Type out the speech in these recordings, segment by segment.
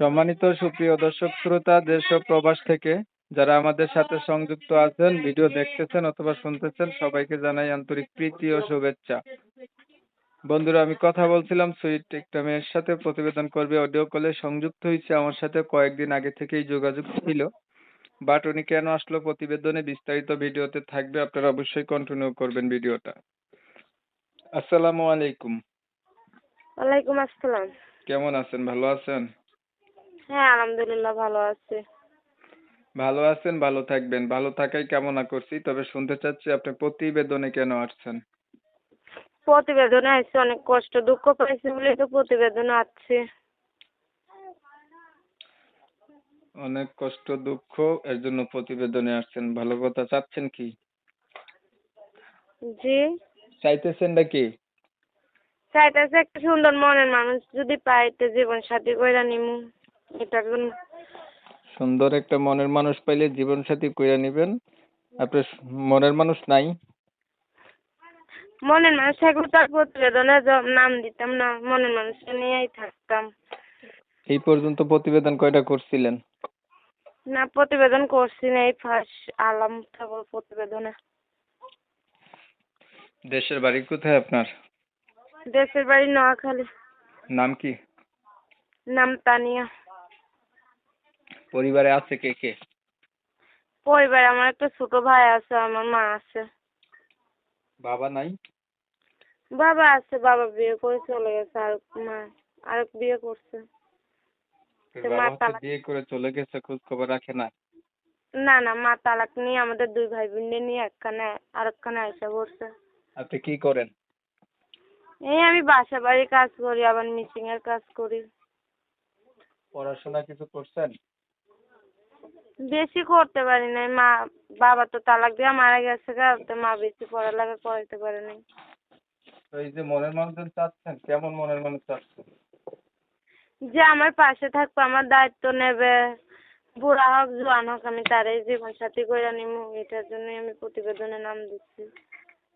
সম্মানিত সুপ্রিয় দর্শক শ্রোতা দেশ ও প্রবাস থেকে যারা আমাদের সাথে সংযুক্ত আছেন ভিডিও দেখতেছেন অথবা শুনতেছেন সবাইকে জানাই আন্তরিক প্রীতি ও শুভেচ্ছা। বন্ধুরা আমি কথা বলছিলাম সুইট একটা মেয়ের সাথে প্রতিবেদন করবে অডিও কলে। সংযুক্ত হয়েছে আমার সাথে কয়েকদিন আগে থেকেই যোগাযোগ ছিল। বাট উনি কেন আসলো প্রতিবেদনে বিস্তারিত ভিডিওতে থাকবে আপনারা অবশ্যই কন্টিনিউ করবেন ভিডিওটা। আসসালামু আলাইকুম। ওয়ালাইকুম আসসালাম। কেমন আছেন? ভালো আছেন? হ্যাঁ আলহামদুলিল্লাহ ভালো আছি। ভালো আছেন ভালো থাকবেন। ভালো থাকাই কামনা করছি তবে শুনতে চাচ্ছি আপনি প্রতিবেদনে কেন আসছেন? প্রতিবেদনে আসছি অনেক কষ্ট দুঃখ পাইছি বলে তো প্রতিবেদনে আসছি। অনেক কষ্ট দুঃখ এর জন্য প্রতিবেদনে আসছেন। ভালো কথা চাচ্ছেন কি? জি। চাইতেছেন নাকি? চাইতেছে একটা সুন্দর মনের মানুষ যদি পাই তো জীবন সাথী কইরা নিমু। এটার জন্য সুন্দর একটা মনের মানুষ পাইলে জীবন সাথী কইরা নিবেন। আপনার মনের মানুষ নাই? মনের মানুষ থাকলে তার প্রতিবেদনে নাম দিতাম না মনের মানুষকে নিয়েই থাকতাম। এই পর্যন্ত প্রতিবেদন কয়টা করছিলেন? না প্রতিবেদন করছি না এই ফার্স্ট আলাম ঠাকুর প্রতিবেদনে। দেশের বাড়ি কোথায় আপনার? দেশের বাড়ি নোয়াখালী। নাম কি? নাম তানিয়া। পরিবারে আছে কে কে? পরিবারে আমার একটা ছোট ভাই আছে আমার মা আছে। বাবা নাই? বাবা আছে বাবা বিয়ে করে চলে গেছে আর মা আর বিয়ে করছে। বিয়ে করে চলে গেছে খোঁজ খবর রাখে না? না না মা তালাক নিয়ে আমাদের দুই ভাই বোন নিয়ে একখানে আরেকখানে আইসা করছে আপনি কি করেন? এই আমি বাসা বাড়ি কাজ করি আবার মিসিং এর কাজ করি। পড়াশোনা কিছু করছেন? বেশি করতে পারি নাই। মা বাবা তো তালাক দিয়ে মারা গেছে গা তো মা বেশি পড়ালেখা করাইতে পারে নাই। এই যে মনের মানুষজন চাচ্ছেন কেমন মনের মানুষ চাচ্ছেন যে আমার পাশে থাকবে আমার দায়িত্ব নেবে। বুড়া হোক জোয়ান হোক আমি তারই জীবন সাথী করে নিমু। এটার জন্যই আমি প্রতিবেদনে নাম দিচ্ছি।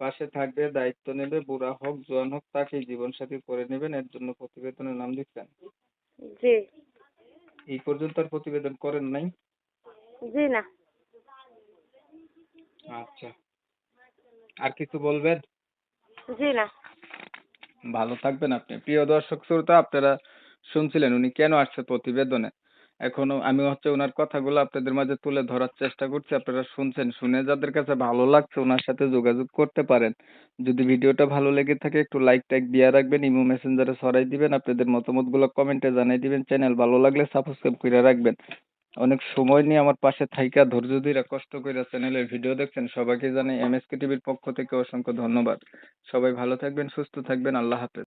পাশে থাকবে দায়িত্ব নেবে বুড়া হোক জোয়ান হোক তাকে জীবন সাথী করে নেবেন। এর জন্য প্রতিবেদনের নাম দিচ্ছেন? জি। এই পর্যন্ত আর প্রতিবেদন করেন নাই? জি না। আচ্ছা। আর কিছু বলবেন? জি না। ভালো থাকবেন আপনি। প্রিয় দর্শক শ্রোতা আপনারা শুনছিলেন উনি কেন আসছে প্রতিবেদনে? এখনও আমি হচ্ছে ওনার কথাগুলো আপনাদের মাঝে তুলে ধরার চেষ্টা করছি। আপনারা শুনছেন শুনে যাদের কাছে ভালো লাগছে ওনার সাথে যোগাযোগ করতে পারেন। যদি ভিডিওটা ভালো লেগে থাকে একটু লাইক টাইক দিয়ে রাখবেন ইমো মেসেঞ্জারে ছড়াই দিবেন আপনাদের মতামতগুলো কমেন্টে জানিয়ে দিবেন। চ্যানেল ভালো লাগলে সাবস্ক্রাইব করে রাখবেন। অনেক সময় নিয়ে আমার পাশে থাইকা ধৈর্য ধইরা কষ্ট কইরা চ্যানেলের ভিডিও দেখছেন। সবাইকে জানাই এমএসকে টিভির পক্ষ থেকে অসংখ্য ধন্যবাদ। সবাই ভালো থাকবেন, সুস্থ থাকবেন। আল্লাহ হাফেজ।